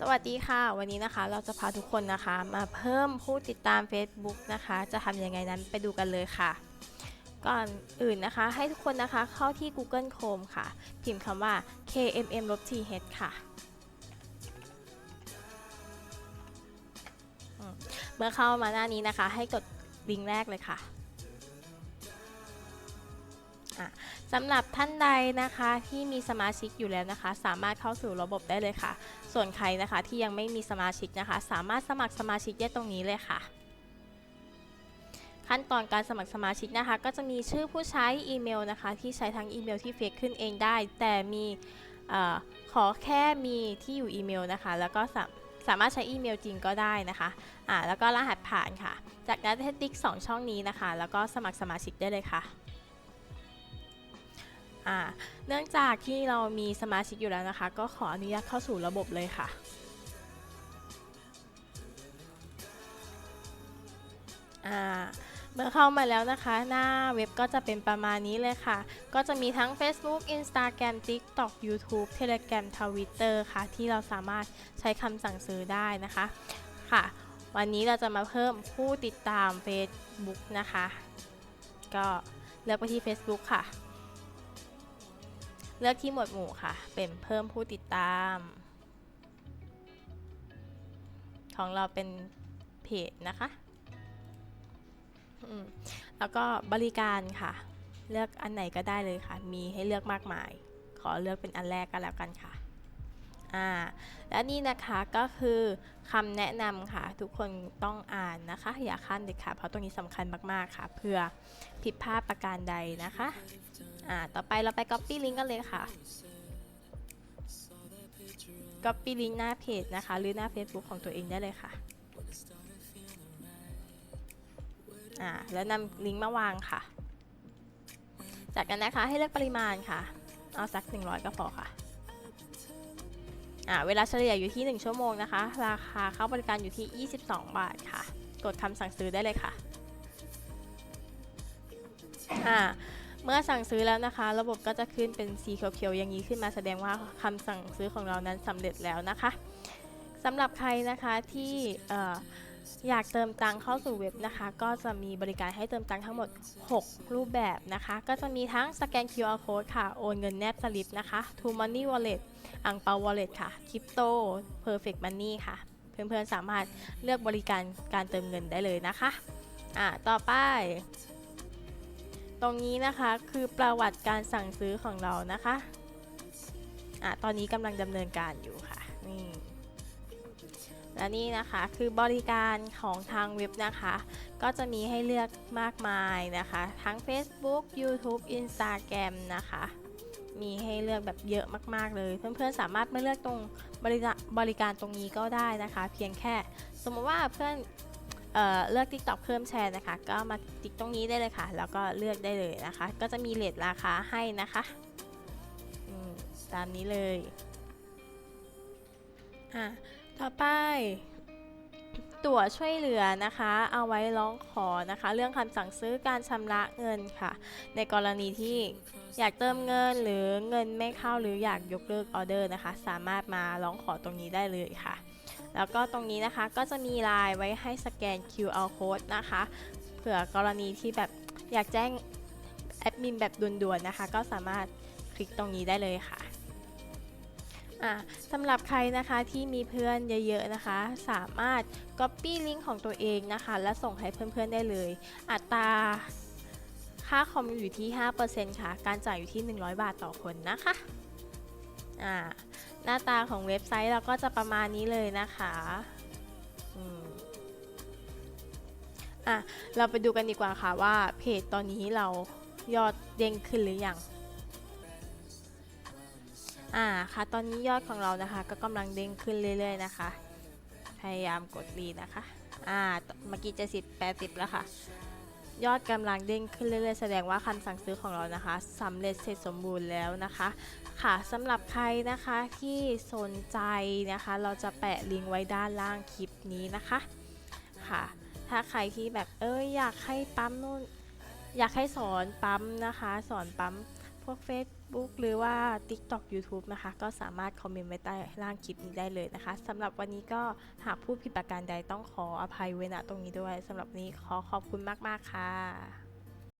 สวัสดีค่ะ วันนี้นะคะเราจะพาทุกคนนะคะ มาเพิ่มผู้ติดตาม Facebook นะคะ จะทำยังไงนั้นไปดูกันเลยค่ะ ก่อนอื่นนะคะ ให้ทุกคนนะคะเข้าที่ Google Chrome ค่ะ พิมพ์คำว่า kmm-th ค่ะ เมื่อเข้ามาหน้านี้นะคะ ให้กดลิงก์แรกเลยค่ะ สำหรับท่านใดนะคะที่มีสมาชิกอยู่แล้วนะคะ สามารถเข้าสู่ระบบได้เลยค่ะ ส่วนใครนะคะที่ยังไม่มีสมาชิกนะคะ สามารถสมัครสมาชิกได้ตรงนี้เลยค่ะ ขั้นตอนการสมัครสมาชิกนะคะ ก็จะมีชื่อผู้ใช้อีเมลนะคะ ที่ใช้ทั้งอีเมลที่เฟซขึ้นเองได้ แต่มีอขอแค่มีที่อยู่อีเมลนะคะ แล้วก็สาสามารถใช้อีเมลจริงก็ได้นะคะอ่าแล้วก็รหัสผ่านค่ะ จากนั้นให้ติ๊กสองช่องนี้นะคะ แล้วก็สมัครสมาชิกได้เลยค่ะ อ่าเนื่องจากที่เรามีสมาชิกอยู่แล้วนะคะ ก็ขออนุญาตเข้าสู่ระบบเลยค่ะอ่าเมื่อเข้ามาแล้วนะคะ หน้าเว็บก็จะเป็นประมาณนี้เลยค่ะ ก็จะมีทั้ง Facebook Instagram TikTok YouTube Telegram Twitter ค่ะ ที่เราสามารถใช้คำสั่งซื้อได้นะคะค่ะ วันนี้เราจะมาเพิ่มผู้ติดตาม Facebook นะคะ ก็เลือกไปที่ Facebook ค่ะ เลือกที่หมวดหมู่ค่ะ เป็นเพิ่มผู้ติดตาม ของเราเป็นเพจนะคะแล้วก็บริการค่ะ เลือกอันไหนก็ได้เลยค่ะ มีให้เลือกมากมาย ขอเลือกเป็นอันแรกก็แล้วกันค่ะอ่าและนี่นะคะก็คือคำแนะนำค่ะ ทุกคนต้องอ่านนะคะ อย่าขั้นเด็ดขาดเพราะตรงนี้สำคัญมาก ๆ ค่ะ เพื่อผิดพลาดประการใดนะคะ อ่า ต่อไปเราไป copy link กันเลยค่ะ copy link หน้าเพจนะคะ หรือหน้า Facebook ของตัวเองได้เลยค่ะ อ่า แล้วนำลิงก์มาวางค่ะ จากนั้นนะคะให้เลือกปริมาณค่ะ เอาสัก 100 ก็พอค่ะ อ่า เวลาเฉลี่ยอยู่ที่ 1 ชั่วโมงนะคะ ราคาเข้าบริการอยู่ที่ 22 บาทค่ะ กดคำสั่งซื้อได้เลยค่ะ อ่า เมื่อสั่งซื้อแล้วนะคะ ระบบก็จะขึ้นเป็นสีเขียวๆอย่างนี้ขึ้นมาแสดงว่าคำสั่งซื้อของเรานั้นสำเร็จแล้วนะคะสำหรับใครนะคะที่อ่อยากเติมตังเข้าสู่เว็บนะคะ ก็จะมีบริการให้เติมตังทั้งหมด 6 รูปแบบนะคะ ก็จะมีทั้งสแกน QR code ค่ะ โอนเงินแนบสลิปนะคะ To Money Wallet อังเปา Wallet ค่ะ Crypto Perfect Money ค่ะ เพื่อนๆสามารถเลือกบริการการเติมเงินได้เลยนะคะ อ่า ต่อไป ตรงนี้นะคะคือประวัติการสั่งซื้อของเรานะคะอ่าตอนนี้กำลังดำเนินการอยู่ค่ะนี่และนี่นะคะคือบริการของทางเว็บนะคะ ก็จะมีให้เลือกมากมายนะคะ ทั้ง Facebook YouTube Instagram นะคะ มีให้เลือกแบบเยอะมาก ๆ เลย เพื่อนๆสามารถมาเลือกตรงบริบริการตรงนี้ก็ได้นะคะ เพียงแค่ สมมติว่าเพื่อน เเลือก TikTok เพิ่มแชร์นะคะ ก็มาติ๊กตรงนี้ได้เลยค่ะ แล้วก็เลือกได้เลยนะคะ ก็จะมีเลทราคาให้นะคะตามนี้เลยอะต่อไปตั๋วช่วยเหลือนะคะ เอาไว้ร้องขอนะคะ เรื่องคำสั่งซื้อการชำระเงินค่ะ ในกรณีที่อยากเติมเงินหรือเงินไม่เข้าหรืออยากยกเลิกออเดอร์นะคะ สามารถมาร้องขอตรงนี้ได้เลยค่ะ แล้วก็ตรงนี้นะคะก็จะมีไลน์ไว้ให้สแกน QR code นะคะ เผื่อกรณีที่แบบอยากแจ้งแอดมินแบบด่วนๆนะคะ ก็สามารถคลิกตรงนี้ได้เลยค่ะสำหรับใครนะคะที่มีเพื่อนเยอะๆนะคะ สามารถ Copy ลิงก์ของตัวเองนะคะ และส่งให้เพื่อนๆได้เลย อัตราค่าคอมอยู่ที่ 5%ค่ะ การจ่ายอยู่ที่ 100 บาทต่อคนนะคะ หน้าตาของเว็บไซต์เราก็จะประมาณนี้เลยนะคะอะเราไปดูกันดีกว่าค่ะว่าเพจตอนนี้เรายอดเด้งขึ้นหรือยังอ่าค่ะตอนนี้ยอดของเรานะคะ ก็กำลังเด้งขึ้นเรื่อยๆนะคะ พยายามกดรีนะคะอ่าเมื่อกี้จะสิบแปดสิบแล้วค่ะ ยอดกำลังเด้งขึ้นเรื่อยๆ แสดงว่าคำสั่งซื้อของเรานะคะสำเร็จเสร็จสมบูรณ์แล้วนะคะค่ะสำหรับใครนะคะที่สนใจนะคะ เราจะแปะลิงก์ไว้ด้านล่างคลิปนี้นะคะค่ะ ถ้าใครที่แบบเอ้ยอยากให้ปั๊มนู่นอยากให้สอนปั๊มนะคะ สอนปั๊มพวกเฟซ Facebook หรือว่า TikTok YouTube นะคะ ก็สามารถคอมเมนต์ไว้ใต้ล่างคลิปนี้ได้เลยนะคะสำหรับวันนี้ก็หากพูดผิดประการใดต้องขออภัยเว้ณตรงนี้ด้วยสำหรับนนี้ขอขอบคุณมาก ๆ ค่ะ